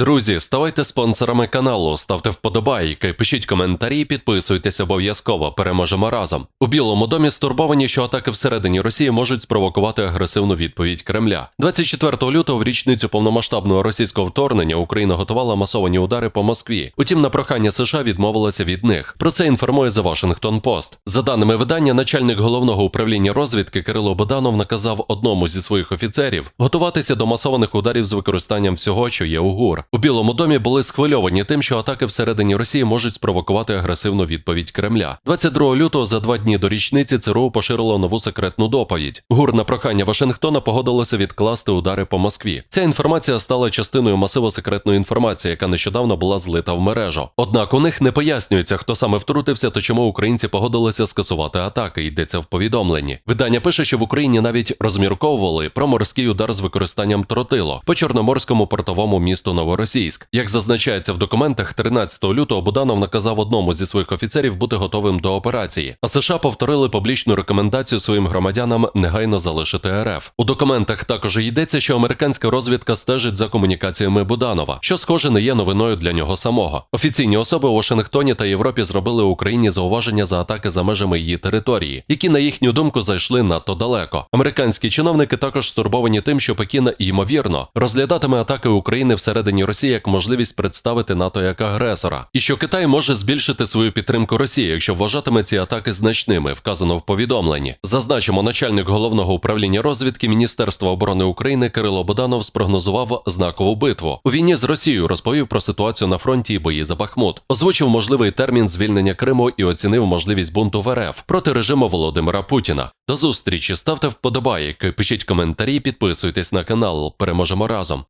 Друзі, ставайте спонсорами каналу, ставте вподобайки, пишіть коментарі, підписуйтесь обов'язково. Переможемо разом. У Білому домі стурбовані, що атаки всередині Росії можуть спровокувати агресивну відповідь Кремля. 24 лютого в річницю повномасштабного російського вторгнення Україна готувала масовані удари по Москві. Утім, на прохання США відмовилася від них. Про це інформує The Washington Post. За даними видання, начальник головного управління розвідки Кирило Боданов наказав одному зі своїх офіцерів готуватися до масованих ударів з використанням всього, що є у ГУР. У Білому домі були схвильовані тим, що атаки всередині Росії можуть спровокувати агресивну відповідь Кремля. 22 лютого, за два дні до річниці, ЦРУ поширило нову секретну доповідь. ГУР на прохання Вашингтона погодилося відкласти удари по Москві. Ця інформація стала частиною масиву секретної інформації, яка нещодавно була злита в мережу. Однак у них не пояснюється, хто саме втрутився, та чому українці погодилися скасувати атаки. Йдеться в повідомленні. Видання пише, що в Україні навіть розмірковували про морський удар з використанням тротило по чорноморському портовому місту Новоросійськ. Як зазначається в документах, 13 лютого Буданов наказав одному зі своїх офіцерів бути готовим до операції. А США повторили публічну рекомендацію своїм громадянам негайно залишити РФ. У документах також йдеться, що американська розвідка стежить за комунікаціями Буданова, що схоже не є новиною для нього самого. Офіційні особи у Вашингтоні та Європі зробили Україні зауваження за атаки за межами її території, які на їхню думку зайшли надто далеко. Американські чиновники також стурбовані тим, що Пекін ймовірно розглядатиме атаки України всередині Росії як можливість представити НАТО як агресора, і що Китай може збільшити свою підтримку Росії, якщо вважатиме ці атаки значними, вказано в повідомленні. Зазначимо, начальник головного управління розвідки Міністерства оборони України Кирило Боданов спрогнозував знакову битву. У війні з Росією розповів про ситуацію на фронті і бої за Бахмут, озвучив можливий термін звільнення Криму і оцінив можливість бунту в РФ проти режиму Володимира Путіна. До зустрічі ставте вподобайки, пишіть коментарі, підписуйтесь на канал. Переможемо разом.